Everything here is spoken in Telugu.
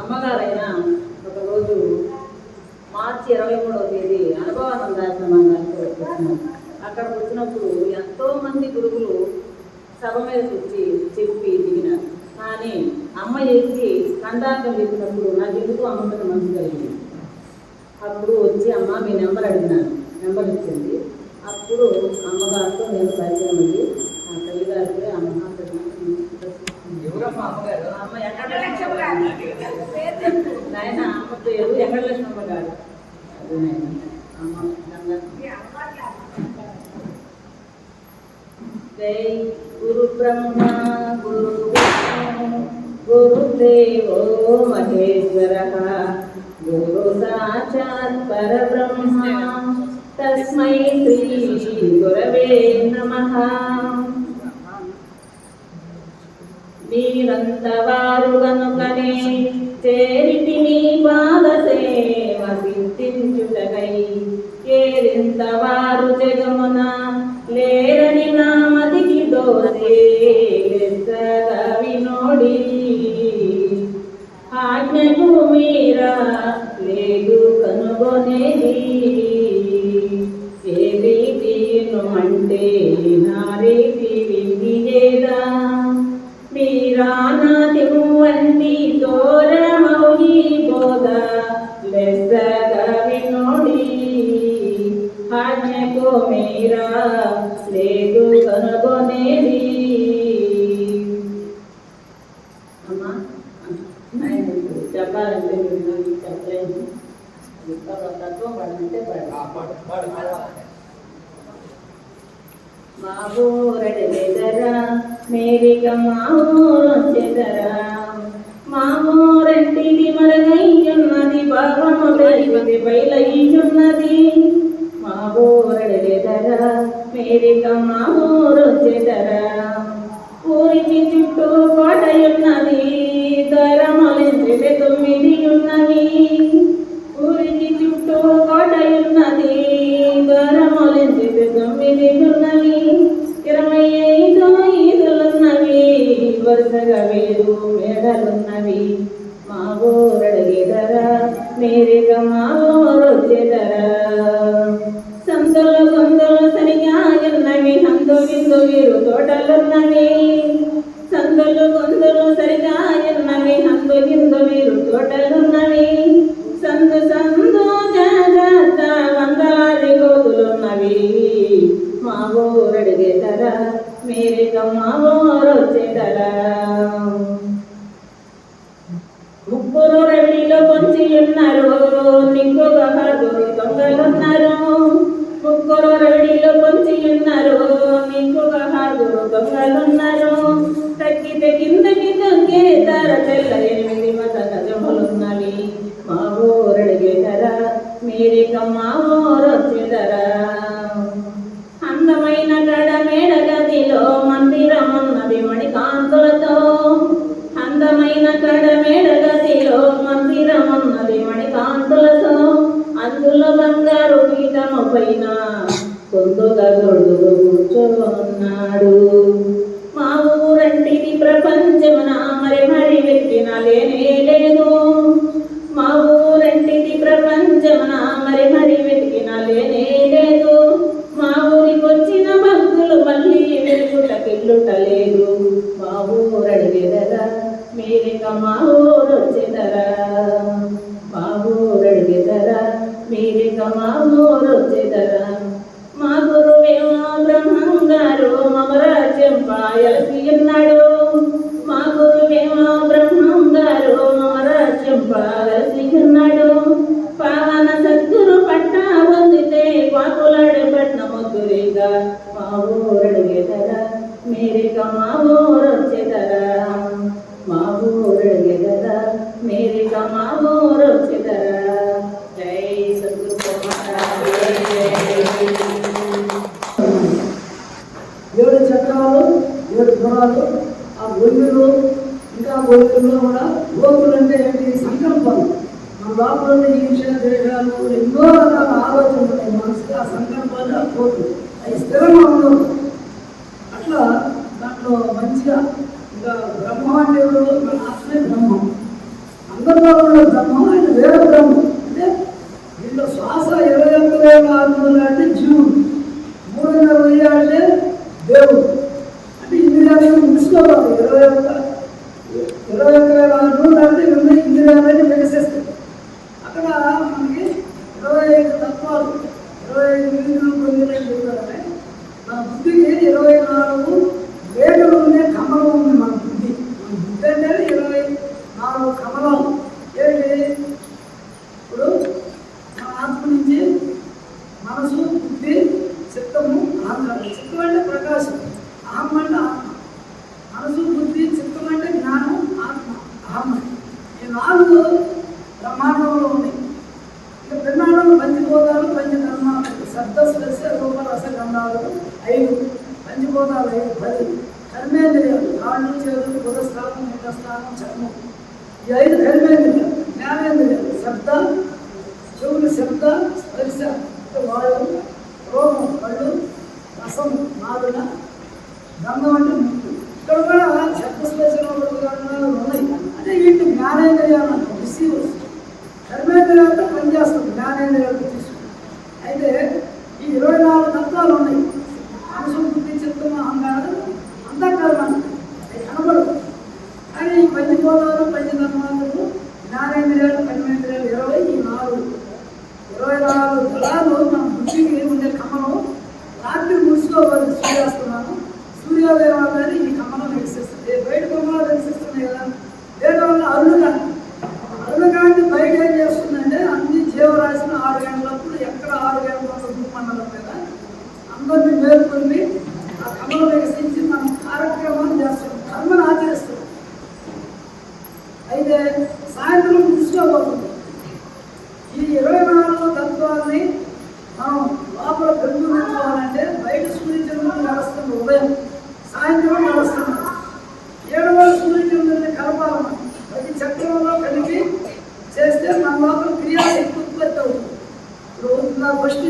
అమ్మగారైన ఒకరోజు మార్చి ఇరవై మూడవ తేదీ అనుభవానందాశ్రమానికి వచ్చినాం అక్కడ వచ్చినప్పుడు ఎంతోమంది గురువులు సభ మీద వచ్చి చెప్పి దిగినారు. కానీ అమ్మ ఎక్కి ఖండార్థం చెప్పినప్పుడు నాకు ఎందుకు అమ్మ మీద మనసు కలిగింది? అప్పుడు వచ్చి అమ్మ మీ నెంబర్ అడిగినాను నెంబర్ ఇచ్చింది. అప్పుడు అమ్మగారితో నేను పరిచయం అయ్యి ఆ తల్లి గారికి అమ్మ ఎవరమ్మా అమ్మగారు అమ్మ ఎక్కడ నాయన అమ్మ పేరు ఎక్కడ లక్ష్మమ్మ గారు అది నాయన అమ్మ గంగా. జై గురు. బ్రహ్మ గురు విష్ణు గురుదేవో మహేశ్వర గురు సాక్షాత్ పరబ్రహ్మ. తస్మై శ్రీ గురవే నమః. మీరంతవారు గనుకనే చేరితి నీ పాద సేవ సిద్ధించుటకై ఏరింతవారు జగమున లే లేదు కనుగొనేది. అమ్మా చెప్పాలంటే నాకు చెప్పలేదు. ఇప్పుడు తత్వం పడమంటే పడ ఆ పాడు పాడు పాడు. మామూరెడెదరా మేరిక మామూరొచ్చెదరా మామూరంటిది మరగయ్యున్నది భావము దైవతి బయలయ్యున్నది. మేరిక మామూరొచ్చెదరా గోతులున్నవి మా ఊరడిగేతరా మీరిక మా ఊరొచ్చేదరా జగతిలో మందిరమన్నది మణికాంతులతో అందులో బంగారు పీఠము పైన కొందుగా గొడుగు కూర్చోన్నాడు మా ఊరంటిది ప్రపంచమున మరి మరి వెతికిన లేనే లేదు. మా ఊరంటిది ప్రపంచమున మరి మరి వెతికిన లేనే లేదు. మా ఊరికి వచ్చిన భక్తులు మళ్ళీ వెలుగుటకెళ్ళుట లేదు. మా ఊరు మీరిక మా ఊరు వచ్చేదరా మా ఊరు అడిగేదరా మీరిక మా మా గురువేమో బ్రహ్మం గారు మమరాజ్యం పాయలసి ఉన్నాడు మా గురువేమో బ్రహ్మం గారు మమరాజ్యం పాలసి ఉన్నాడు పావన సద్గురు పట్టా పొందితే పాకులాడే పట్నముద్దురిగా మా ఊరడిగెదరా మీరిక మా ఊరు ఏడు చక్రాలు ఏడు గుణాలు ఆ గొయ్యలు ఇంకా గొయ్యల్లో కూడా గోతులు అంటే ఏంటి? సంకల్పాలు. మన లోపల ఈ ఈర్ష ఎన్నో రకాల ఆలోచనలు ఉన్నాయి మనసుకి ఆ సంకల్పాలు ఆ కోతులు అవి స్థిరంగా ఉండవు. అట్లా దాంట్లో మంచిగా ఇంకా బ్రహ్మ అంటే మన ఆత్మే బ్రహ్మం. అందరిలో ఉన్న బ్రహ్మం ఆయన వేరే బ్రహ్మం. అంటే దీంట్లో శ్వాస ఇరవై ఒక్క వేల ఆరు వందలు అంటే ఇంద్రియాలను ముగిసుకోవాలి ఇరవై ఒక్క ఇరవై ఒక్క వేల ఆరు వందలు అంటే ఇరవై ఇంద్రియాలని వికసిస్తాయి అక్కడ మనకి ఇరవై ఐదు తత్వాలు ఇరవై ఐదు విధులు పొందిన చెప్తారని మన బుద్ధికి ఇరవై నాలుగు వేగలు ఉండే కమలం ఉంది మన బుద్ధి మన బుద్ధి అంటే ఇరవై నాలుగు కమలం ఏంటి ఇప్పుడు మన ఆత్మ నుంచి మనసు బుద్ధి చిత్తము అహంకారం చిత్తం అంటే ప్రకాశం అహం అంటే ఆత్మ మనసు బుద్ధి చిత్తం అంటే జ్ఞానం ఆత్మ అహం ఈ నాలుగు బ్రహ్మాండంలో ఉన్నాయి ఇక బ్రహ్మాండంలో పంచభూతాలు పంచకర్మ శబ్ద స్పర్శ రూప రస గంధాలు ఐదు. పంచభూతాలు ఐదు పది. కర్మేంద్రియాలు కాళ్ళు చేతులు బుధస్థానం ముఖస్థానం చర్మం. ఈ ఐదు కర్మేంద్రియాలు జ్ఞానేంద్రియాలు శబ్ద చెవులు శబ్ద స్పర్శ వాయువు రోగం కళ్ళు రసం నాలుగు గంధం అంటే ముక్కు. ఇక్కడ కూడా శబ్దస్పర్శనాలు ఉన్నాయి. అంటే వీటిని జ్ఞానేంద్రియాలు రిసీవర్స్. కర్మేంద్రియాలతో పనిచేస్తుంది జ్ఞానేంద్రియాలతో తీసుకుంది అయితే ఈ ఇరవై నాలుగు తత్వాలు ఉన్నాయి. మనసు బుద్ధి చిత్తం అహంకారం అంతా కర్మ అవి కనబడదు. కానీ ఈ పది గోదాలు పది ధర్మాలు జ్ఞానేంద్రియాలు కర్మేంద్రియాలు ఇరవై ఈ నాలుగు. ఇరవై నాలుగు దళాలు మన బుద్ధికి ఉండే కమలం రాత్రి ముడుచుకోవాలి సూర్యాస్తమానం సూర్యోదయం అనేది ఈ కమలం వికసిస్తుంది ఏ బయట కమలాలు వికసిస్తున్నాయి కదా దేని వల్ల అరుణకాంతి అరుణకాంతి బయట ఏం చేస్తుందంటే అన్ని జీవరాశిని ఆరు గంటలప్పుడు ఎక్కడ ఆరు గంటల భూమండలం మీద అందరినీ మేల్కొని ఆ కమలం వికసించి మనం కార్యక్రమాలు చేస్తాం కర్మను ఆచరిస్తాం అయితే సాయంత్రం ముడుచుకోబోతుంది ఈ ఇరవై నాలుగు తత్వాన్ని మనం లోపల పెంపొందించుకోవాలంటే బయట సూర్యచంద్రుడు నడుస్తుంది ఉదయం సాయంత్రం నడుస్తుంది ఏడవ సూర్యచంద్రుడిని కలపాలన్న ప్రతి చక్రంలో కలిపి చేస్తే మన లోపల క్రియాశక్తి ఉత్పత్తి అవుతుంది. ఇప్పుడు నా ఫస్ట్